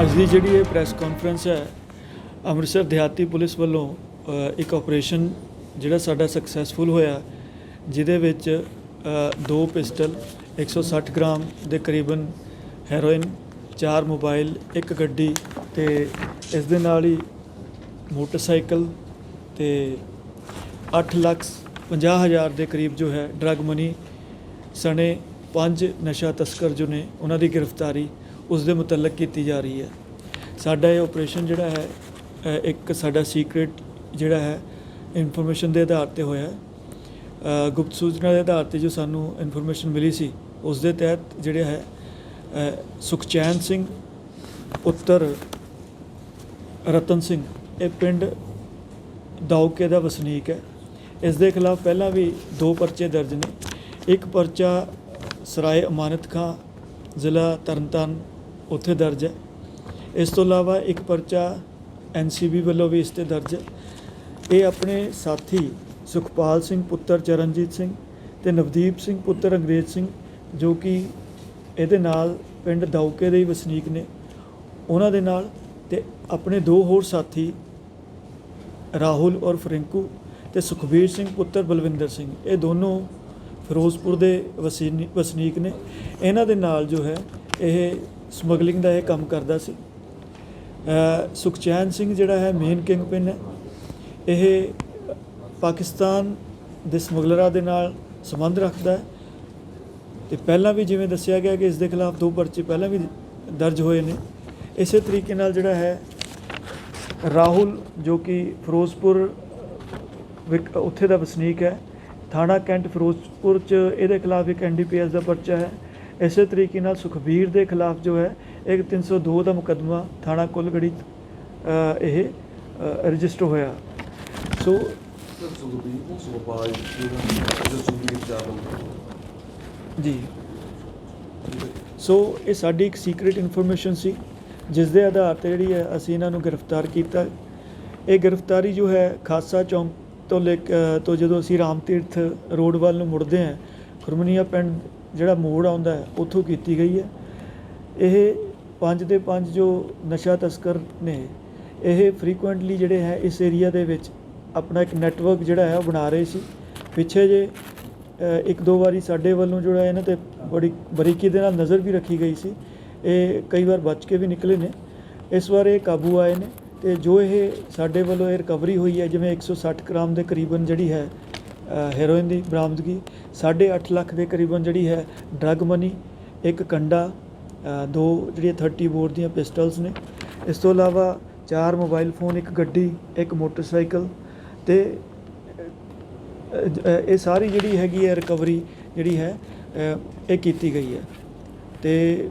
ਅੱਜ ਦੀ ਜਿਹੜੀ ਇਹ ਪ੍ਰੈਸ ਕਾਨਫਰੰਸ ਹੈ, ਅੰਮ੍ਰਿਤਸਰ ਦਿਹਾਤੀ ਪੁਲਿਸ ਵੱਲੋਂ ਇੱਕ ਆਪਰੇਸ਼ਨ ਜਿਹੜਾ ਸਾਡਾ ਸਕਸੈਸਫੁਲ ਹੋਇਆ, ਜਿਹਦੇ ਵਿੱਚ ਦੋ ਪਿਸਟਲ 160 ਗ੍ਰਾਮ ਦੇ ਕਰੀਬਨ ਹੈਰੋਇਨ, ਚਾਰ ਮੋਬਾਈਲ, ਇੱਕ ਗੱਡੀ ਤੇ ਇਸ ਦੇ ਨਾਲ ਹੀ ਮੋਟਰਸਾਈਕਲ ਤੇ 8 ਲੱਖ 50 ਹਜ਼ਾਰ ਦੇ ਕਰੀਬ ਜੋ ਹੈ ਡਰਗ ਮਨੀ ਸਣੇ ਪੰਜ ਨਸ਼ਾ ਤਸਕਰ ਜੋ ਨੇ, ਉਹਨਾਂ ਦੀ ਗ੍ਰਿਫਤਾਰੀ ਉਸ ਦੇ ਮੁਤਲਕ ਕੀਤੀ ਜਾ ਰਹੀ ਹੈ। ਸਾਡਾ ਇਹ ਆਪਰੇਸ਼ਨ ਜਿਹੜਾ ਹੈ ਇੱਕ ਸਾਡਾ ਸੀਕ੍ਰੀਟ ਜਿਹੜਾ ਹੈ ਇਨਫੋਰਮੇਸ਼ਨ ਦੇ ਆਧਾਰ ਤੇ ਹੋਇਆ ਗੁਪਤ ਸੂਚਨਾ ਦੇ ਆਧਾਰ ਤੇ ਜੋ ਸਾਨੂੰ ਇਨਫੋਰਮੇਸ਼ਨ ਮਿਲੀ ਸੀ, ਉਸ ਦੇ ਤਹਿਤ ਜਿਹੜਾ ਹੈ ਸੁਖਚੈਨ ਸਿੰਘ ਪੁੱਤਰ ਰਤਨ ਸਿੰਘ, ਇਹ ਪਿੰਡ ਦਾਉਕੇ ਦਾ ਵਸਨੀਕ ਹੈ। ਇਸ ਦੇ ਖਿਲਾਫ ਪਹਿਲਾਂ ਵੀ ਦੋ ਪਰਚੇ ਦਰਜ ਨੇ। ਇੱਕ ਪਰਚਾ ਸਰਾਏ ਅਮਾਨਤ ਖਾਂ, ਜ਼ਿਲ੍ਹਾ ਤਰਨਤਾਰਨ ਉੱਥੇ ਦਰਜ ਹੈ। ਇਸ ਤੋਂ ਇਲਾਵਾ ਇੱਕ ਪਰਚਾ ਐਨਸੀਬੀ ਵੱਲੋਂ ਵੀ ਇਸ ਤੇ ਦਰਜ ਹੈ। ਇਹ ਆਪਣੇ ਸਾਥੀ ਸੁਖਪਾਲ ਸਿੰਘ, ਪੁੱਤਰ ਚਰਨਜੀਤ ਸਿੰਘ ਤੇ ਨਵਦੀਪ ਸਿੰਘ, ਪੁੱਤਰ ਅੰਗਰੇਜ਼ ਸਿੰਘ, ਜੋ ਕਿ ਇਹਦੇ ਨਾਲ ਪਿੰਡ ਦਾਉਕੇ ਦੇ ਹੀ ਵਸਨੀਕ ਨੇ। ਉਹਨਾਂ ਦੇ ਨਾਲ ਤੇ ਆਪਣੇ ਦੋ ਹੋਰ ਸਾਥੀ ਰਾਹੁਲ ਔਰ ਫਰਿੰਕੂ ਤੇ ਸੁਖਬੀਰ ਸਿੰਘ, ਪੁੱਤਰ ਬਲਵਿੰਦਰ ਸਿੰਘ, ਇਹ ਦੋਨੋਂ ਫਿਰੋਜ਼ਪੁਰ ਦੇ ਵਸੀਨੀ- ਵਸਨੀਕ ਨੇ। ਇਹਨਾਂ ਦੇ ਨਾਲ ਜੋ ਹੈ, ਇਹ ਸਮਗਲਿੰਗ ਦਾ ਇਹ ਕੰਮ ਕਰਦਾ ਸੀ। ਸੁਖਚੈਨ ਸਿੰਘ ਜਿਹੜਾ ਹੈ ਮੇਨ ਕਿੰਗ ਪਿੰਨ ਹੈ। ਇਹ ਪਾਕਿਸਤਾਨ ਦੇ ਸਮਗਲਰਾਂ ਦੇ ਨਾਲ ਸੰਬੰਧ ਰੱਖਦਾ ਹੈ। ਤੇ ਪਹਿਲਾਂ ਵੀ ਜਿਵੇਂ ਦੱਸਿਆ ਗਿਆ ਕਿ ਇਸ ਦੇ ਖਿਲਾਫ ਦੋ ਪਰਚੇ ਪਹਿਲਾਂ ਵੀ ਦਰਜ ਹੋਏ ਨੇ। ਇਸੇ ਤਰੀਕੇ ਨਾਲ ਜਿਹੜਾ ਹੈ, ਰਾਹੁਲ ਜੋ ਕਿ ਫਿਰੋਜ਼ਪੁਰ ਵਿਕ- ਉੱਥੇ ਦਾ ਵਸਨੀਕ ਹੈ। ਥਾਣਾ ਕੈਂਟ ਫਿਰੋਜ਼ਪੁਰ ਚ ਇਹਦੇ ਖਿਲਾਫ ਇੱਕ ਐਨਡੀਪੀਐਸ ਦਾ ਪਰਚਾ ਹੈ। ਇਸੇ ਤਰੀਕੇ ਨਾਲ ਸੁਖਬੀਰ ਦੇ ਖਿਲਾਫ ਜੋ ਹੈ ਇੱਕ 302 ਦਾ ਮੁਕੱਦਮਾ ਥਾਣਾ ਕੁਲਗੜੀ ਇਹ ਰਜਿਸਟਰ ਹੋਇਆ। ਸੋ ਜੀ। ਸੋ ਇਹ ਸਾਡੀ ਇੱਕ ਸੀਕ੍ਰੀਟ ਇਨਫੋਰਮੇਸ਼ਨ ਸੀ ਜਿਸ ਦੇ ਆਧਾਰ ਤੇ ਜਿਹੜੀ ਹੈ ਅਸੀਂ ਇਹਨਾਂ ਨੂੰ ਗ੍ਰਿਫਤਾਰ ਕੀਤਾ। ਇਹ ਗ੍ਰਿਫਤਾਰੀ ਜੋ ਹੈ ਖਾਸਾ ਚੌਂਕ ਤੋਂ ਲੈ ਤੋਂ ਜਦੋਂ ਅਸੀਂ ਰਾਮ ਤੀਰਥ ਰੋਡ ਵੱਲ ਨੂੰ ਮੁੜਦੇ ਹਾਂ ਖੁਰਮਨੀਆ ਪਿੰਡ ਜਿਹੜਾ ਮੋੜ ਆਉਂਦਾ ਹੈ, ਉੱਥੋਂ ਕੀਤੀ ਗਈ ਹੈ। ਇਹ ਪੰਜ ਦੇ ਪੰਜ ਜੋ ਨਸ਼ਾ ਤਸਕਰ ਨੇ, ਇਹ ਫ੍ਰੀਕੁਐਂਟਲੀ ਜਿਹੜੇ ਹੈ, ਇਸ ਏਰੀਆ ਦੇ ਵਿੱਚ ਆਪਣਾ ਇੱਕ ਨੈਟਵਰਕ ਜਿਹੜਾ ਹੈ, ਉਹ ਬਣਾ ਰਹੇ ਸੀ। ਪਿੱਛੇ ਜੇ ਇੱਕ ਦੋ ਵਾਰੀ ਸਾਡੇ ਵੱਲੋਂ ਜਿਹੜਾ ਇਹਨਾਂ ਤੇ ਬੜੀ ਬਰੀਕੀ ਦੇ ਨਾਲ ਨਜ਼ਰ ਵੀ ਰੱਖੀ ਗਈ ਸੀ। ਇਹ ਕਈ ਵਾਰ ਬਚ ਕੇ ਵੀ ਨਿਕਲੇ ਨੇ। ਇਸ ਵਾਰ ਇਹ ਕਾਬੂ ਆਏ ਨੇ ਤੇ ਜੋ ਇਹ ਸਾਡੇ ਵੱਲੋਂ ਇਹ ਰਿਕਵਰੀ ਹੋਈ ਹੈ, ਜਿਵੇਂ 160 ਗ੍ਰਾਮ ਦੇ ਕਰੀਬਨ ਜਿਹੜੀ ਹੈ ਹੈਰੋਇਨ ਦੀ ਬਰਾਮਦਗੀ। 8.5 ਲੱਖ ਦੇ ਕਰੀਬਨ ਜਿਹੜੀ ਹੈ ਡਰੱਗ ਮਨੀ ਇੱਕ ਕੰਡਾ ਦੋ ਜਿਹੜੀਆਂ 30 ਬੋਰ ਦੀਆਂ ਪਿਸਟਲਸ ਨੇ। ਇਸ ਤੋਂ ਇਲਾਵਾ ਚਾਰ ਮੋਬਾਈਲ ਫੋਨ ਇੱਕ ਗੱਡੀ, ਇੱਕ ਮੋਟਰਸਾਈਕਲ ਤੇ ਇਹ ਸਾਰੀ ਜਿਹੜੀ ਹੈਗੀ ਹੈ ਰਿਕਵਰੀ ਜਿਹੜੀ ਹੈ ਇਹ ਕੀਤੀ ਗਈ ਹੈ। ਤੇ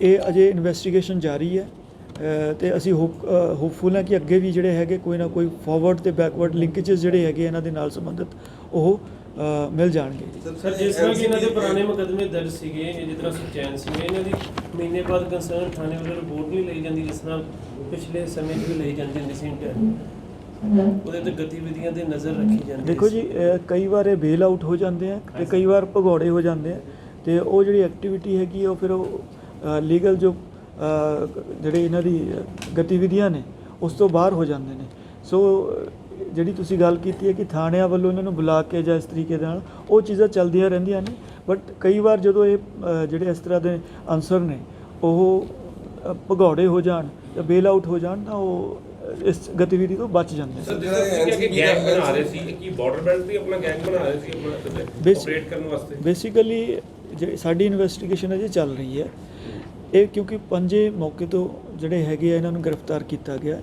ਇਹ ਅਜੇ ਇਨਵੈਸਟੀਗੇਸ਼ਨ ਜਾਰੀ ਹੈ। ਤੇ ਅਸੀਂ ਹੋਪ ਹੋਪਫੁਲ ਹਾਂ ਕਿ ਅੱਗੇ ਵੀ ਜਿਹੜੇ ਹੈਗੇ ਕੋਈ ਨਾ ਕੋਈ ਫਾਰਵਰਡ ਤੇ ਬੈਕਵਰਡ ਲਿੰਕੇजेस ਜਿਹੜੇ ਹੈਗੇ ਇਹਨਾਂ ਦੇ ਨਾਲ ਸੰਬੰਧਿਤ ਉਹ ਮਿਲ ਜਾਣਗੇ ਸਰ ਜਿਸ ਤਰ੍ਹਾਂ ਕਿ ਇਹਨਾਂ ਦੇ ਪੁਰਾਣੇ ਮੁਕੱਦਮੇ ਦਰਜ ਸੀਗੇ ਜਿਸ ਤਰ੍ਹਾਂ ਸੁਚੈਨ ਸਿੰਘ ਇਹਨਾਂ ਦੀ ਮਹੀਨੇ ਬਾਅਦ ਕੰਸਰਨ ਥਾਣੇ ਵੱਲੋਂ ਰਿਪੋਰਟ ਨਹੀਂ ਲਈ ਜਾਂਦੀ ਜਿਸ ਤਰ੍ਹਾਂ ਪਿਛਲੇ ਸਮੇਂ 'ਚ ਵੀ ਲਈ ਜਾਂਦੀ ਹੁੰਦੀ ਸੀ ਉਹਦੇ ਤੇ ਗਤੀਵਿਧੀਆਂ ਤੇ ਨਜ਼ਰ ਰੱਖੀ ਜਾਂਦੀ ਦੇਖੋ। ਜੀ ਕਈ ਵਾਰ ਇਹ ਬੇਲ ਆਊਟ ਹੋ ਜਾਂਦੇ ਆ ਤੇ ਕਈ ਵਾਰ ਭਗੌੜੇ ਹੋ ਜਾਂਦੇ ਆ ਤੇ ਉਹ ਜਿਹੜੀ ਐਕਟੀਵਿਟੀ ਹੈਗੀ ਉਹ ਫਿਰ ਉਹ ਲੀਗਲ ਜੋ ਜਿਹੜੇ ਇਹਨਾਂ ਦੀ ਗਤੀਵਿਧੀਆਂ ਨੇ ਉਸ ਤੋਂ ਬਾਹਰ ਹੋ ਜਾਂਦੇ ਨੇ। ਸੋ ਜਿਹੜੀ ਤੁਸੀਂ ਗੱਲ ਕੀਤੀ ਹੈ ਕਿ ਥਾਣਿਆਂ ਵੱਲੋਂ ਇਹਨਾਂ ਨੂੰ ਬੁਲਾ ਕੇ ਜਾਂ ਇਸ ਤਰੀਕੇ ਦੇ ਨਾਲ ਉਹ ਚੀਜ਼ਾਂ ਚੱਲਦੀਆਂ ਰਹਿੰਦੀਆਂ ਨੇ। ਬਟ ਕਈ ਵਾਰ ਜਦੋਂ ਇਹ ਜਿਹੜੇ ਇਸ ਤਰ੍ਹਾਂ ਦੇ ਅਨਸਰ ਨੇ ਉਹ ਭਗੌੜੇ ਹੋ ਜਾਣ ਜਾਂ ਬੇਲ ਆਊਟ ਹੋ ਜਾਣ ਤਾਂ ਉਹ ਇਸ ਗਤੀਵਿਧੀ ਤੋਂ ਬਚ ਜਾਂਦੇ ਨੇ। ਸਰ ਜਿਹੜਾ ਇਹ ਕਿ ਗੈਂਗ ਬਣਾ ਰਹੇ ਸੀ? ਕੀ ਬਾਰਡਰ ਬੈਲਟ ਤੇ ਆਪਣਾ ਗੈਂਗ ਬਣਾ ਰਹੇ ਸੀ? ਆਪਣਾ ਬੇਸ- ਆਪਰੇਟ ਕਰਨ ਵਾਸਤੇ? ਬੇਸਿਕਲੀ ਸਾਡੀ ਇਨਵੈਸਟੀਗੇਸ਼ਨ ਅਜੇ ਚੱਲ ਰਹੀ ਹੈ ਇਹ ਕਿਉਂਕਿ ਪੰਜੇ ਮੌਕੇ ਤੋਂ ਜਿਹੜੇ ਹੈਗੇ ਆ ਇਹਨਾਂ ਨੂੰ ਗ੍ਰਿਫਤਾਰ ਕੀਤਾ ਗਿਆ।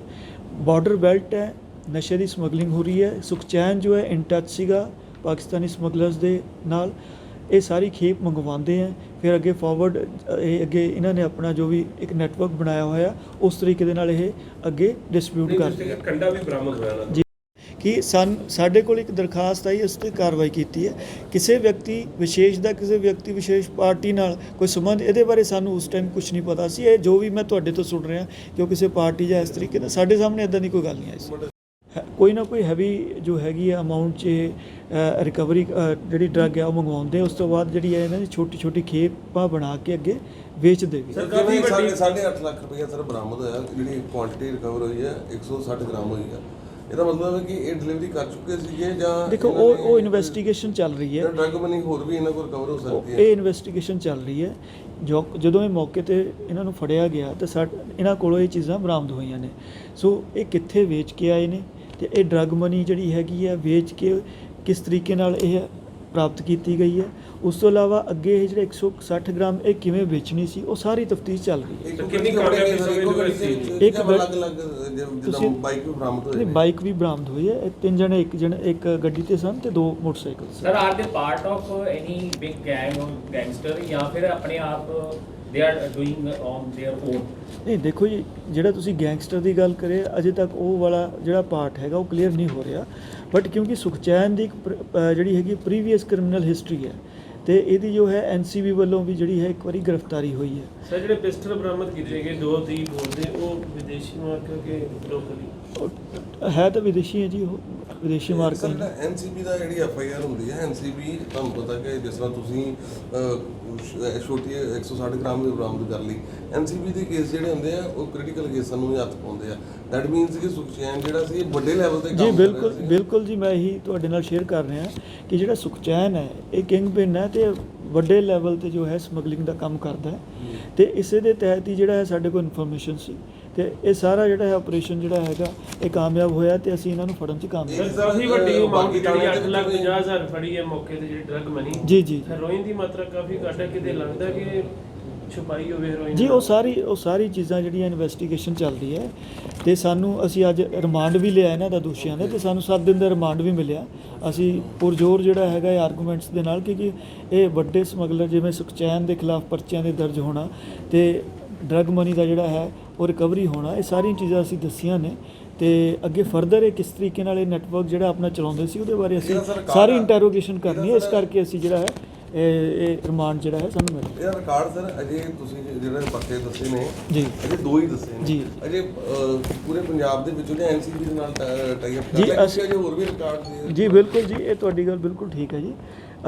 ਬਾਰਡਰ ਬੈਲਟ ਹੈ ਨਸ਼ੇ ਦੀ ਸਮਗਲਿੰਗ ਹੋ ਰਹੀ ਹੈ ਸੁਖਚੈਨ ਜੋ ਹੈ ਇਨ ਟੱਚ ਸੀਗਾ ਪਾਕਿਸਤਾਨੀ ਸਮਗਲਰਸ ਦੇ ਨਾਲ। ਇਹ ਸਾਰੀ ਖੇਪ ਮੰਗਵਾਉਂਦੇ ਆ ਫਿਰ ਅੱਗੇ ਫਾਰਵਰਡ ਇਹ ਅੱਗੇ ਇਹਨਾਂ ਨੇ ਆਪਣਾ ਜੋ ਵੀ ਇੱਕ ਨੈਟਵਰਕ ਬਣਾਇਆ ਹੋਇਆ ਉਸ ਤਰੀਕੇ ਦੇ ਨਾਲ ਇਹ ਅੱਗੇ ਡਿਸਟ੍ਰੀਬਿਊਟ ਕਰਦੇ ਆ। ਕੰਡਾ ਵੀ ਬਰਾਮਦ ਹੋਇਆ ਨਾ। ਕਿ ਸਨ ਸਾਡੇ ਕੋਲ ਇੱਕ ਦਰਖਾਸਤ ਆਈ ਉਸ ਤੇ ਕਾਰਵਾਈ ਕੀਤੀ ਹੈ। ਕਿਸੇ ਵਿਅਕਤੀ ਵਿਸ਼ੇਸ਼ ਦਾ ਕਿਸੇ ਵਿਅਕਤੀ ਵਿਸ਼ੇਸ਼ ਪਾਰਟੀ ਨਾਲ ਕੋਈ ਸੰਬੰਧ ਇਹਦੇ ਬਾਰੇ ਸਾਨੂੰ ਉਸ ਟਾਈਮ ਕੁਝ ਨਹੀਂ ਪਤਾ ਸੀ। ਇਹ ਜੋ ਵੀ ਮੈਂ ਤੁਹਾਡੇ ਤੋਂ ਸੁਣ ਰਿਹਾ ਕਿ ਉਹ ਕਿਸੇ ਪਾਰਟੀ ਜਾਂ ਇਸ ਤਰੀਕੇ ਦਾ ਸਾਡੇ ਸਾਹਮਣੇ ਇਦਾਂ ਦੀ ਕੋਈ ਗੱਲ ਨਹੀਂ ਆਈ ਸੀ। ਹੈ- ਕੋਈ ਨਾ ਕੋਈ ਹੈਵੀ ਜੋ ਹੈਗੀ ਆ ਅਮਾਉਂਟ 'ਚ ਰਿਕਵਰੀ ਜਿਹੜੀ ਡਰੱਗ ਹੈ ਉਹ ਮੰਗਵਾਉਂਦੇ ਉਸ ਤੋਂ ਬਾਅਦ ਜਿਹੜੀ ਹੈ ਇਹਨਾਂ ਦੀ ਛੋਟੀ ਛੋਟੀ ਖੇਪਾਂ ਬਣਾ ਕੇ ਅੱਗੇ ਵੇਚਦੇ ਵੀ ਸਰ, ਕਾਫੀ ਵੱਡੀ- ਸਾਢੇ- ਸਾਢੇ ਅੱਠ ਲੱਖ ਰੁਪਏ ਸਰ ਬਰਾਮਦ ਹੋਇਆ ਜਿਹੜੀ ਕੁਆਂਟੀਟੀ ਰਿਕਵਰ ਹੋਈ ਹੈ 160 ਗ੍ਰਾਮ ਹੋਈ ਹੈ ਇਹਦਾ ਮਤਲਬ ਹੈ ਕਿ ਇਹ ਡਿਲੀਵਰੀ ਕਰ ਚੁੱਕੇ ਸੀਗੇ ਜਾਂ ਦੇਖੋ ਉਹ ਉਹ ਇਨਵੈਸਟੀਗੇਸ਼ਨ ਚੱਲ ਰਹੀ ਹੈ। ਡਰਗ ਮਨੀ ਹੋਰ ਵੀ ਇਹਨਾਂ ਕੋਲ ਰਿਕਵਰ ਹੋ ਸਕਦੀ ਹੈ? ਇਹ ਇਨਵੈਸਟੀਗੇਸ਼ਨ ਚੱਲ ਰਹੀ ਹੈ। ਜੋ ਜਦੋਂ ਇਹ ਮੌਕੇ ਤੇ ਇਹਨਾਂ ਨੂੰ ਫੜਿਆ ਗਿਆ ਤਾਂ ਸਾ ਇਹਨਾਂ ਕੋਲੋਂ ਇਹ ਚੀਜ਼ਾਂ ਬਰਾਮਦ ਹੋਈਆਂ ਨੇ। ਸੋ ਇਹ ਕਿੱਥੇ ਵੇਚ ਕੇ ਆਏ ਨੇ ਤੇ ਇਹ ਡਰਗ ਮਨੀ ਜਿਹੜੀ ਹੈਗੀ ਹੈ ਵੇਚ ਕੇ ਕਿਸ ਤਰੀਕੇ ਨਾਲ ਇਹ ਪ੍ਰਾਪਤ ਕੀਤੀ ਗਈ ਹੈ? ਉਸ ਤੋਂ ਇਲਾਵਾ ਅੱਗੇ ਇਹ ਜਿਹੜੇ 160 ਗ੍ਰਾਮ ਇਹ ਕਿਵੇਂ ਵੇਚਣੀ ਸੀ ਉਹ ਸਾਰੀ ਤਫਤੀਸ਼ ਚੱਲ ਰਹੀ ਹੈ ਇੱਕ ਤਾਂ ਕਿੰਨੀ ਗੱਡੀ ਆਪਣੇ ਕਾਮਯਾਬੀ ਸਰ, ਸਮਝਦੇ ਇੱਕੋ ਹੋ ਗੱਡੀ ਇਸ ਦੇ ਚੀਜ਼ ਵਿੱਚ ਇੱਕ ਜਾਂ ਗੱਡੀ- ਅਲੱਗ-ਅਲੱਗ ਜਿੱਦਾਂ ਤੁਸੀਂ- ਬਾਈਕ ਵੀ ਬਰਾਮਦ ਹੋਏ ਨਹੀਂ ਨੇ ਬਾਈਕ ਵੀ ਬਰਾਮਦ ਹੋਈ ਹੈ ਇਹ ਤਿੰਨ ਜਣੇ ਇੱਕ ਜਣੇ ਇੱਕ ਗੱਡੀ ਤੇ ਸਨ ਤੇ ਦੋ motorcycle son sir are they part of any big gang or gangster ਜਾਂ ਫਿਰ ਆਪਣੇ ਆਪ they are doing on their own ਨਹੀਂ ਦੇਖੋ ਜੀ ਜਿਹੜਾ ਤੁਸੀਂ ਗੈਂਗਸਟਰ ਦੀ ਗੱਲ ਕਰੇ ਅਜੇ ਤੱਕ ਉਹ ਵਾਲਾ ਜਿਹੜਾ ਪਾਰਟ ਹੈਗਾ ਉਹ ਕਲੀਅਰ ਨਹੀਂ ਹੋ ਰਿਹਾ ਬਟ ਕਿਉਂਕਿ ਸੁਖਚੈਨ ਦੀ ਇੱਕ ਪ੍ਰ- ਅਹ ਜਿਹੜੀ ਹੈਗੀ ਪ੍ਰੀਵੀਅਸ ਕ੍ਰਿਮੀਨਲ ਹਿਸਟਰੀ ਹੈ ਤੇ ਇਹਦੀ ਜੋ ਹੈ ਐਨਸੀਬੀ ਵੱਲੋਂ ਵੀ ਜਿਹੜੀ ਹੈ ਇੱਕ ਵਾਰੀ ਗ੍ਰਿਫਤਾਰੀ ਹੋਈ ਹੈ। ਸਰ, ਜਿਹੜੇ ਪਿਸਟਲ ਬਰਾਮਦ ਕੀਤੇ ਗਏ, ਦੋ ਦੀ ਬੋਲਦੇ, ਉਹ ਵਿਦੇਸ਼ੀ ਮਾਰਕਾ ਕੇ ਲੋਕਲੀ ਉਹ ਹੈ ਤਾਂ ਵਿਦੇਸ਼ੀ ਹੈ ਜੀ ਉਹ ਵਿਦੇਸ਼ੀ ਮਾਰਕਾ ਜਿਹੜਾ ਐਨਸੀਬੀ ਦਾ ਜਿਹੜੀ ਐਫ ਆਈ ਆਰ ਹੁੰਦੀ ਹੈ ਐਨਸੀਬੀ ਤੁਹਾਨੂੰ ਪਤਾ ਕਿ ਜਿਸ ਤਰ੍ਹਾਂ ਤੁਸੀਂ ਅਹ, ਛੋਟੀ 160 ਗ੍ਰਾਮ ਵੀ ਬਰਾਮਦ ਕਰ ਲਈ ਐਨਸੀਬੀ ਦੇ ਕੇਸ ਜਿਹੜੇ ਹੁੰਦੇ ਆ ਉਹ ਕ੍ਰਿਟੀਕਲ ਕੇਸਾਂ ਨੂੰ ਹੀ ਹੱਥ ਪਾਉਂਦੇ ਆ। ਦੈਟ ਮੀਨਸ ਕਿ ਸੁਖਚੈਨ ਜਿਹੜਾ ਸੀ ਇਹ ਵੱਡੇ ਲੈਵਲ ਤੇ ਕੰਮ ਜੀ ਕਰ ਰਿਹਾ ਬਿਲਕੁਲ ਸੀ। ਬਿਲਕੁਲ ਜੀ ਮੈਂ ਇਹੀ ਤੁਹਾਡੇ ਨਾਲ ਸ਼ੇਅਰ ਕਰ ਰਿਹਾ ਕਿ ਜਿਹੜਾ ਸੁਖਚੈਨ ਹੈ ਇਹ ਕਿੰਗ ਪਿਨ ਹੈ ਤੇ ਵੱਡੇ ਲੈਵਲ ਤੇ ਜੋ ਹੈ ਸਮਗਲਿੰਗ ਦਾ ਕੰਮ ਕਰਦਾ ਹੈ। ਤੇ ਇਸੇ ਦੇ ਤਹਿਤ ਹੀ ਜਿਹੜਾ ਹੈ ਸਾਡੇ ਕੋਲ ਇਨਫੋਰਮੇਸ਼ਨ ਸੀ। ਤੇ ਇਹ ਸਾਰਾ ਜਿਹੜਾ ਹੈ ਆਪਰੇਸ਼ਨ ਜਿਹੜਾ ਹੈਗਾ ਇਹ ਕਾਮਯਾਬ ਹੋਇਆ ਤੇ ਅਸੀਂ ਇਹਨਾਂ ਨੂੰ ਫੜਨ 'ਚ ਕਾਮਯਾਬ ਸਰ ਕਾਫੀ ਵੱਡੀ ਅਮਾਉਂਟ ਜਿਹੜੀ ਥਾਣਿਆਂ 8 ਦੇ ਲੱਖ ਵਿੱਚ ਵੀ- 50 ਹਜ਼ਾਰ ਫੜੀ ਹੈ ਮੌਕੇ ਤੇ ਜਿਹੜੀ ਡਰਗ ਮਨੀ ਜੀ ਜੀ। ਹੈਰੋਇਨ ਦੀ ਮਾਤਰਾ ਕਾਫੀ ਘੱਟ ਹੈ ਕਿਤੇ ਲੱਗਦਾ ਕਿ ਛੁਪਾਈ ਹੋਵੇ ਹੈਰੋਇਨ ਜੀ ਉਹ ਸਾਰੀ ਉਹ ਸਾਰੀ ਚੀਜ਼ਾਂ ਜਿਹੜੀਆਂ ਇਨਵੈਸਟੀਗੇਸ਼ਨ ਚੱਲਦੀ ਹੈ ਤੇ ਸਾਨੂੰ ਅਸੀਂ ਅੱਜ ਰਿਮਾਂਡ ਵੀ ਲਿਆ ਇਹਨਾਂ ਦਾ ਦੋਸ਼ੀਆਂ ਨੇ ਤੇ ਸਾਨੂੰ 7 ਦਿਨ ਦਾ ਰਿਮਾਂਡ ਵੀ ਮਿਲਿਆ। ਅਸੀਂ ਪੁਰਜੋਰ ਜਿਹੜਾ ਹੈਗਾ ਇਹ ਆਰਗੂਮੈਂਟਸ ਦੇ ਨਾਲ ਕਿ ਇਹ ਵੱਡੇ ਸਮਗਲਰ ਜਿਵੇਂ ਸੁਖਚੈਨ ਦੇ ਖਿਲਾਫ ਪਰਚਿਆਂ ਦੇ ਦਰਜ ਹੋਣਾ ਤੇ ਡਰਗ ਮਨੀ ਦਾ ਜਿਹੜਾ ਹੈ ਉਹ ਰਿਕਵਰੀ ਹੋਣਾ ਇਹ ਸਾਰੀਆਂ ਚੀਜ਼ਾਂ ਅਸੀਂ ਦੱਸੀਆਂ ਨੇ ਤੇ ਅੱਗੇ ਫਰਦਰ ਇਹ ਕਿਸ ਤਰੀਕੇ ਨਾਲ ਇਹ ਨੈਟਵਰਕ ਜਿਹੜਾ ਆਪਣਾ ਚਲਾਉਂਦੇ ਸੀ ਉਹਦੇ ਬਾਰੇ ਅਸੀਂ ਸਰ ਇੰਟਰੋਗੇਸ਼ਨ ਕਰਨੀ ਹੈ ਇਸ ਕਰਕੇ ਅਸੀਂ ਜਿਹੜਾ ਹੈ ਇਹ ਇਹ ਰਿਮਾਂਡ ਜਿਹੜਾ ਹੈ ਸਾਨੂੰ ਮਿਲਿਆ। ਇਹਦਾ ਰਿਕਾਰਡ ਸਰ ਅਜੇ ਤੁਸੀਂ ਜਿਹੜੇ ਪਰਚੇ ਦੱਸੇ ਨੇ ਜੀ। ਅਜੇ ਦੋ ਹੀ ਦੱਸੇ ਨੇ। ਜੀ। ਅਜੇ ਪੂਰੇ ਪੰਜਾਬ ਦੇ ਵਿੱਚ ਉਹਨੇ ਐਨਸੀਬੀ ਦੇ ਨਾਲ ਟਾਈ ਅਪ ਕਰ ਜੀ, ਕਿਉਂਕਿ ਅਜੇ ਹੋਰ ਵੀ ਰਿਕਾਰਡ ਜੀ ਬਿਲਕੁਲ ਜੀ ਇਹ ਤੁਹਾਡੀ ਗੱਲ ਬਿਲਕੁਲ ਠੀਕ ਹੈ ਜੀ।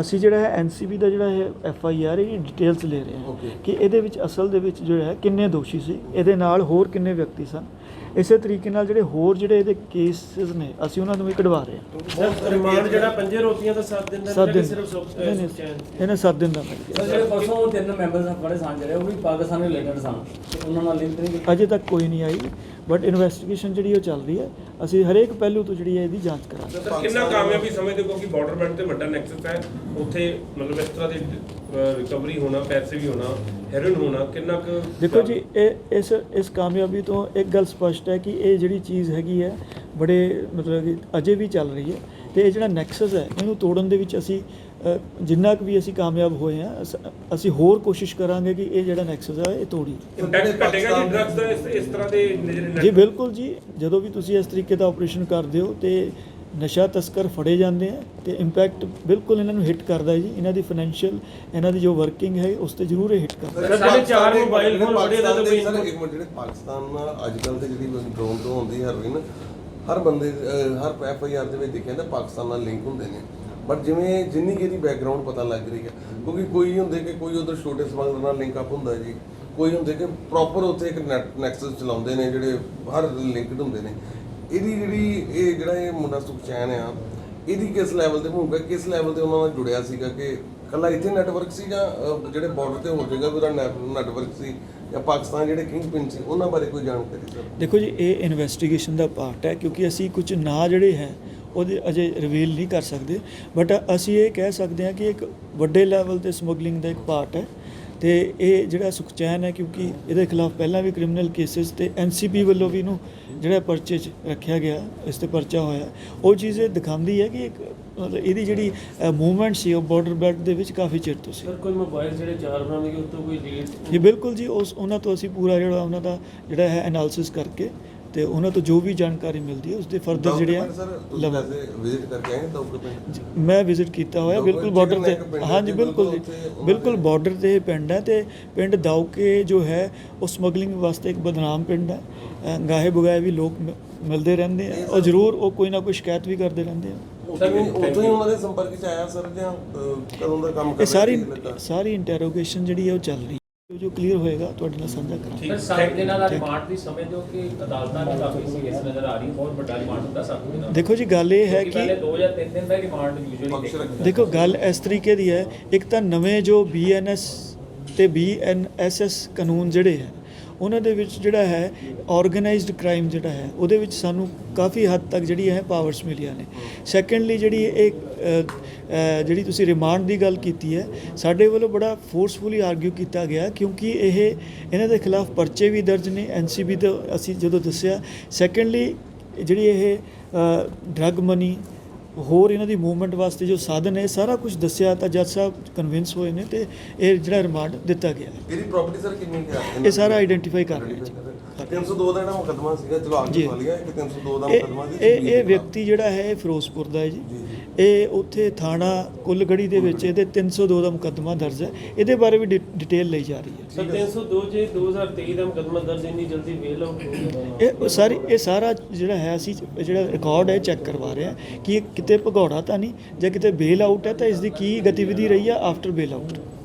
ਅਸੀਂ ਜਿਹੜਾ ਹੈ ਐਨਸੀਬੀ ਦਾ ਜਿਹੜਾ ਇਹ ਐਫ ਆਈ ਆਰ ਇਹ ਡਿਟੇਲਸ ਲੈ ਰਹੇ ਹਾਂ. ਕਿ ਇਹਦੇ ਵਿੱਚ ਅਸਲ ਦੇ ਵਿੱਚ ਜੋ ਹੈ ਕਿੰਨੇ ਦੋਸ਼ੀ ਸੀ ਇਹਦੇ ਨਾਲ ਹੋਰ ਕਿੰਨੇ ਵਿਅਕਤੀ ਸਨ। ਇਸੇ ਤਰੀਕੇ ਨਾਲ ਜਿਹੜੇ ਹੋਰ ਜਿਹੜੇ ਇਹਦੇ ਕੇਸਿਸ ਨੇ ਅਸੀਂ ਉਹਨਾਂ ਨੂੰ ਵੀ ਕਢਵਾ ਰਹੇ ਹਾਂ। ਸਰ ਰਿਮਾਂਡ ਜਿਹੜਾ ਪੰਜੇ ਰੋਟੀਆਂ ਦਾ 7 ਦਿਨ ਦਾ ਸਿਰਫ ਨਹੀਂ ਨਹੀਂ ਸੁਖਚੈਨ ਇਹਨੇ 7 ਦਿਨ ਦਾ ਸਰ ਜਿਹੜੇ ਪਰਸੋਂ ਉਹ ਤਿੰਨ ਮੈਂਬਰ ਫੜੇ ਸਨ ਜਿਹੜੇ ਉਹ ਵੀ ਪਾਕਿਸਤਾਨ ਰਿਲੇਟਡ ਸਨ ਉਹਨਾਂ ਨਾਲ ਲਿੰਕ ਨਹੀਂ ਅਜੇ ਤੱਕ ਕੋਈ ਨਹੀਂ ਆਈ। ਬਟ ਇਨਵੈਸਟੀਗੇਸ਼ਨ ਜਿਹੜੀ ਉਹ ਚੱਲ ਰਹੀ ਹੈ ਅਸੀਂ ਹਰੇਕ ਪਹਿਲੂ ਤੋਂ ਜਿਹੜੀ ਹੈ ਇਹਦੀ ਜਾਂਚ ਕਰਾਂਗੇ। ਸਰ ਕਿੰਨਾ ਕਾਮਯਾਬੀ ਸਮਝਦੇ ਹੋ? ਕਿ ਬਾਰਡਰ ਬੈਲਟ ਤੇ ਵੱਡਾ ਨੈਕਸਸ ਹੈ। ਉੱਥੇ ਮਤਲਬ ਇਸ ਤਰ੍ਹਾਂ ਦੀ ਰਿਕਵਰੀ ਹੋਣਾ ਪੈਸੇ ਵੀ ਹੋਣਾ ਹੈਰੋਇਨ ਹੋਣਾ ਕਿੰਨਾ ਕੁ ਦੇਖੋ ਜੀ ਇਹ ਇਸ ਇਸ ਕਾਮਯਾਬੀ ਤੋਂ ਇੱਕ ਗੱਲ ਸਪਸ਼ਟ ਹੈ ਕਿ ਇਹ ਜਿਹੜੀ ਚੀਜ਼ ਹੈਗੀ ਹੈ ਬੜੇ ਮਤਲਬ ਕਿ ਅਜੇ ਵੀ ਚੱਲ ਰਹੀ ਹੈ। ਤੇ ਇਹ ਜਿਹੜਾ ਨੈਕਸਸ ਹੈ ਇਹਨੂੰ ਤੋੜਨ ਦੇ ਵਿੱਚ ਅਸੀਂ ਜਿੰਨਾ ਕੁ ਵੀ ਅਸੀਂ ਕਾਮਯਾਬ ਹੋਏ ਹਾਂ ਅਸ- ਹੋਰ ਕੋਸ਼ਿਸ਼ ਕਰਾਂਗੇ ਕਿ ਇਹ ਜਿਹੜਾ ਨੈਕਸਸ ਹੈ ਇਹ ਤੋੜੀ। ਇੰਪੈਕਟ ਘਟੇਗਾ ਜੀ ਡਰੱਗਸ ਦਾ ਇਸ ਇਸ ਤਰ੍ਹਾਂ ਦੇ ਜਿਹੜੇ ਜੀ ਬਿਲਕੁਲ ਜੀ। ਜਦੋਂ ਵੀ ਤੁਸੀਂ ਇਸ ਤਰੀਕੇ ਦਾ ਆਪਰੇਸ਼ਨ ਕਰਦੇ ਹੋ ਤੇ ਨਸ਼ਾ ਤਸਕਰ ਫੜੇ ਜਾਂਦੇ ਆ ਤੇ ਇੰਪੈਕਟ ਬਿਲਕੁਲ ਇਹਨਾਂ ਨੂੰ ਹਿੱਟ ਕਰਦਾ ਜੀ। ਇਹਨਾਂ ਦੀ ਫਾਈਨੈਂਸ਼ੀਅਲ ਇਹਨਾਂ ਦੀ ਜੋ ਵਰਕਿੰਗ ਹੈ ਉਸ ਤੇ ਜ਼ਰੂਰ ਇਹ ਹਿੱਟ ਕਰਦਾ ਸਰ, ਸਾਡੇ ਚਾਰ ਮੋਬਾਈਲ ਫੋਨ ਜ਼ਿਆਦਾ ਦੇ ਕੋਈ ਸਰ ਇੱਕ ਮਿੰਟ ਜਿਹੜੇ ਪਾਕਿਸਤਾਨ ਨਾਲ ਅੱਜ ਕੱਲ ਤੇ ਜਿਹੜੀ ਡਰੋਨ ਤੋਂ ਹੁੰਦੀ ਹੈਰੋਇਨ ਹਰ ਬੰਦੇ ਹਰ ਐਫ ਆਈ ਆਰ ਦੇ ਵਿੱਚ ਦੇਖਿਆ ਜਾਂਦਾ ਪਾਕਿਸਤਾਨ ਨਾਲ ਲਿੰਕ ਹੁੰਦੇ ਨੇ। ਬਟ ਜਿਵੇਂ ਜਿੰਨੀ ਕਿ ਇਹਦੀ ਬੈਕਗ੍ਰਾਉਂਡ ਪਤਾ ਲੱਗ ਰਹੀ ਹੈ, ਕਿਉਂਕਿ ਕੋਈ ਹੁੰਦੇ ਕਿ ਕੋਈ ਉਧਰ ਛੋਟੇ ਸਮਗਲਰ ਨਾਲ ਲਿੰਕ ਅਪ ਹੁੰਦਾ ਜੀ, ਕੋਈ ਹੁੰਦੇ ਕਿ ਪ੍ਰੋਪਰ ਉੱਥੇ ਇੱਕ ਨੈਕਸਸ ਚਲਾਉਂਦੇ ਨੇ, ਜਿਹੜੇ ਹਰ ਲਿੰਕਡ ਹੁੰਦੇ ਨੇ। ਇਹਦੀ ਜਿਹੜੀ ਇਹ ਜਿਹੜਾ ਇਹ ਮੁੰਡਾ ਸੁਖਚੈਨ ਆ, ਇਹਦੀ ਕਿਸ ਲੈਵਲ ਤੇ ਭੂਮਿਕਾ, ਕਿਸ ਲੈਵਲ ਤੇ ਉਹਨਾਂ ਨਾਲ ਜੁੜਿਆ ਸੀਗਾ ਕਿ ਕੱਲਾ ਇੱਥੇ ਨੈਟਵਰਕ ਸੀ ਜਾਂ ਜਿਹੜੇ ਬਾਰਡਰ ਤੇ ਹੋਰ ਜਗ੍ਹਾ ਵੀ ਉਹਦਾ ਨੈਟਵਰਕ ਸੀ ਜਾਂ ਪਾਕਿਸਤਾਨ ਜਿਹੜੇ ਕਿੰਗ ਪਿੰਨ ਸੀ, ਉਹਨਾਂ ਬਾਰੇ ਕੋਈ ਜਾਣਕਾਰੀ ਸਰ? ਦੇਖੋ ਜੀ, ਇਹ ਇਨਵੈਸਟੀਗੇਸ਼ਨ ਦਾ ਪਾਰਟ ਹੈ, ਕਿਉਂਕਿ ਅਸੀਂ ਕੁਝ ਨਾਂ ਜਿਹੜੇ ਹੈ ਉਹਦੇ ਅਜੇ ਰਿਵੀਲ ਨਹੀਂ ਕਰ ਸਕਦੇ। ਬਟ ਅਸੀਂ ਇਹ ਕਹਿ ਸਕਦੇ ਹਾਂ ਕਿ ਇੱਕ ਵੱਡੇ ਲੈਵਲ ਤੇ ਸਮਗਲਿੰਗ ਦਾ ਇੱਕ ਪਾਰਟ ਹੈ ਤੇ ਇਹ ਜਿਹੜਾ ਸੁਖਚੈਨ ਹੈ ਕਿਉਂਕਿ ਇਹਦੇ ਖਿਲਾਫ ਪਹਿਲਾਂ ਵੀ ਕ੍ਰਿਮੀਨਲ ਕੇਸਿਸ ਤੇ ਐਨਸੀਪੀ ਵੱਲੋਂ ਵੀ ਇਹਨੂੰ ਜਿਹੜਾ ਪਰਚੇ 'ਚ ਰੱਖਿਆ ਗਿਆ ਇਸ ਤੇ ਪਰਚਾ ਹੋਇਆ। ਉਹ ਚੀਜ਼ ਇਹ ਦਿਖਾਉਂਦੀ ਹੈ ਕਿ ਇੱਕ ਮਤਲਬ ਇਹਦੀ ਜਿਹੜੀ ਮੂਵਮੈਂਟ ਸੀ ਉਹ ਬਾਰਡਰ ਬੈਲਟ ਦੇ ਵਿੱਚ ਕਾਫੀ ਚਿਰ ਤੋਂ ਸੀ। ਸਰ ਕੋਈ ਮੋਬਾਈਲ ਜਿਹੜੇ ਚਾਰ ਬਣਾਉਣਗੇ ਉਸ ਤੋਂ ਕੋਈ ਲੀਡ ਜੀ ਬਿਲਕੁਲ ਜੀ ਉਸ ਉਹਨਾਂ ਤੋਂ ਅਸੀਂ ਪੂਰਾ ਜਿਹੜਾ ਉਹਨਾਂ ਦਾ ਜਿਹੜਾ ਹੈ ਐਨਾਲਿਸਿਸ ਕਰਕੇ ਤੇ ਉਹਨਾਂ ਤੋਂ ਜੋ ਵੀ ਜਾਣਕਾਰੀ ਮਿਲਦੀ ਹੈ ਉਸ ਦੇ ਫਰਦਰ ਜਿਹੜੇ ਆ ਵੈਸੇ ਵਿਜ਼ਿਟ ਕਰਕੇ ਆਏ ਡਾਕੂਮੈਂਟ ਜੀ, ਮੈਂ ਵਿਜ਼ਿਟ ਕੀਤਾ ਹੋਇਆ ਬਿਲਕੁਲ ਬਾਰਡਰ ਤੇ ਪਿੰਡ ਹਾਂਜੀ ਤੇ ਬਿਲਕੁਲ ਬਿਲਕੁਲ ਬਾਰਡਰ ਤੇ ਪਿੰਡ ਹੈ ਤੇ ਪਿੰਡ ਦਾਉਕੇ ਜੋ ਹੈ ਉਹ ਸਮਗਲਿੰਗ ਵਾਸਤੇ ਇੱਕ ਬਦਨਾਮ ਪਿੰਡ ਹੈ। ਗਾਹੇ ਬੁਗਾਏ ਵੀ ਲੋਕ ਮਿਲਦੇ ਰਹਿੰਦੇ ਆ ਉਹ ਜ਼ਰੂਰ ਉਹ ਕੋਈ ਨਾ ਕੋਈ ਸ਼ਿਕਾਇਤ ਵੀ ਕਰਦੇ ਰਹਿੰਦੇ ਆ। ਉੱਥੋਂ ਹੀ ਉੱਥੋਂ ਹੀ ਉਹਨਾਂ ਦੇ ਸੰਪਰਕ ਚ ਆਇਆ ਸਰ ਜਾਂ ਅਹ, ਕਦੋਂ ਦਾ ਕੰਮ ਕਰ ਇਹ ਸਾਰੀ ਇੰਟਰੋਗੇਸ਼ਨ ਜਿਹੜੀ ਹੈ ਉਹ ਚੱਲ ਰਹੀ ਹੈ ਜੋ ਕਲੀਅਰ ਹੋਏਗਾ ਤੁਹਾਡੇ ਨਾਲ ਸਾਂਝਾ ਕਰਾਂਗੇ। ਸਰ ਸੱਤ ਦਿਨਾਂ ਦਾ ਰਿਮਾਂਡ ਦੀ ਸਮਝਦੇ ਹੋ ਕਿ ਅਦਾਲਤਾਂ ਦੀ ਕਾਫੀ ਸੀਰੀਅਸ ਨਜ਼ਰ ਆ ਰਹੀ ਬਹੁਤ ਵੱਡਾ ਰਿਮਾਂਡ ਹੁੰਦਾ ਸੱਤ ਦਿਨਾਂ ਦੇਖੋ ਜੀ ਗੱਲ ਇਹ ਹੈ ਕਿਉਂਕਿ ਪਹਿਲੇ ਕਿ 2 ਜਾਂ 3 ਦਿਨ ਦਾ ਰਿਮਾਂਡ ਯੂਜੂਅਲੀ। ਦੇਖੋ ਗੱਲ ਇਸ ਤਰੀਕੇ ਦੀ ਹੈ ਇੱਕ ਤਾਂ ਨਵੇਂ ਜੋ ਬੀਐਨਐਸ ਤੇ ਬੀਐਨਐਸਐਸ ਕਾਨੂੰਨ ਜਿਹੜੇ ਹੈ ਉਹਨਾਂ ਦੇ ਵਿੱਚ ਜਿਹੜਾ ਹੈ ਆਰਗੇਨਾਈਜ਼ਡ ਕ੍ਰਾਈਮ ਜਿਹੜਾ ਹੈ, ਉਹਦੇ ਵਿੱਚ ਸਾਨੂੰ ਕਾਫੀ ਹੱਦ ਤੱਕ ਜਿਹੜੀ ਹੈ ਪਾਵਰਸ ਮਿਲੀਆਂ ਨੇ। ਸੈਕੰਡਲੀ ਜਿਹੜੀ ਇਹ ਜਿਹੜੀ ਤੁਸੀਂ ਰਿਮਾਂਡ ਦੀ ਗੱਲ ਕੀਤੀ ਹੈ, ਸਾਡੇ ਵੱਲੋਂ ਬੜਾ ਫੋਰਸਫੁਲੀ ਆਰਗੂ ਕੀਤਾ ਗਿਆ ਕਿਉਂਕਿ ਇਹ, ਇਹਨਾਂ ਦੇ ਖਿਲਾਫ ਪਰਚੇ ਵੀ ਦਰਜ ਨੇ ਐਨਸੀਬੀ ਤੋਂ ਅਸੀਂ ਜਦੋਂ ਦੱਸਿਆ। ਸੈਕੰਡਲੀ ਜਿਹੜੀ ਇਹ ਡਰੱਗ ਮਨੀ ਹੋਰ ਇਹਨਾਂ ਦੀ ਮੂਵਮੈਂਟ ਵਾਸਤੇ ਜੋ ਸਾਧਨ ਹੈ ਸਾਰਾ ਕੁਝ ਦੱਸਿਆ ਤਾਂ ਜੱਜ ਸਾਹਿਬ ਕਨਵਿੰਸ ਹੋਏ ਨੇ ਤੇ ਇਹ ਜਿਹੜਾ ਰਿਮਾਂਡ ਦਿੱਤਾ ਗਿਆ। ਇਹਦੀ ਪ੍ਰਾਪਰਟੀ ਸਰ ਕਿੰਨੀ ਹੈ ਇਹ ਸਾਰਾ ਆਈਡੈਂਟੀਫਾਈ ਕਰ ਰਹੇ ਜੀ 302 ਦਾ ਜਿਹੜਾ ਮੁਕੱਦਮਾ ਸੀਗਾ ਚਲੋ ਜੀ। ਵਾਲੀਆ ਇੱਕ 302 ਦਾ ਮੁਕੱਦਮਾ ਸੀ ਇਹ ਇਹ ਵਿਅਕਤੀ ਜਿਹੜਾ ਹੈ ਇਹ ਫਿਰੋਜ਼ਪੁਰ ਦਾ ਹੈ ਜੀ, ਇਹ ਉੱਥੇ ਥਾਣਾ ਕੁੱਲਗੜੀ ਦੇ ਵਿੱਚ ਇਹਦੇ 302 ਦਾ ਮੁਕੱਦਮਾ ਦਰਜ ਹੈ। ਇਹਦੇ ਬਾਰੇ ਵੀ ਡਿਟੇਲ ਲਈ ਜਾ ਰਹੀ ਹੈ। ਸਰ 302 ਜੇ 2023 ਦਾ ਮੁਕੱਦਮਾ ਦਰਜ ਇੰਨੀ ਜਲਦੀ ਵੇਲ ਆਊਟ ਹੋ ਗਿਆ। ਇਹ ਸਾਰੀ ਇਹ ਸਾਰਾ ਜਿਹੜਾ ਹੈ ਅਸੀਂ ਜਿਹੜਾ ਰਿਕਾਰਡ ਹੈ ਚੈੱਕ ਕਰਵਾ ਰਹੇ ਹਾਂ ਕਿ ਇਹ ਕਿਤੇ ਭਗੌੜਾ ਤਾਂ ਨਹੀਂ ਜਾਂ ਕਿਤੇ ਬੇਲ ਆਊਟ ਹੈ ਤਾਂ ਇਸ ਦੀ ਕੀ ਗਤੀਵਿਧੀ ਰਹੀ ਹੈ ਆਫਟਰ ਬੇਲ ਆਊਟ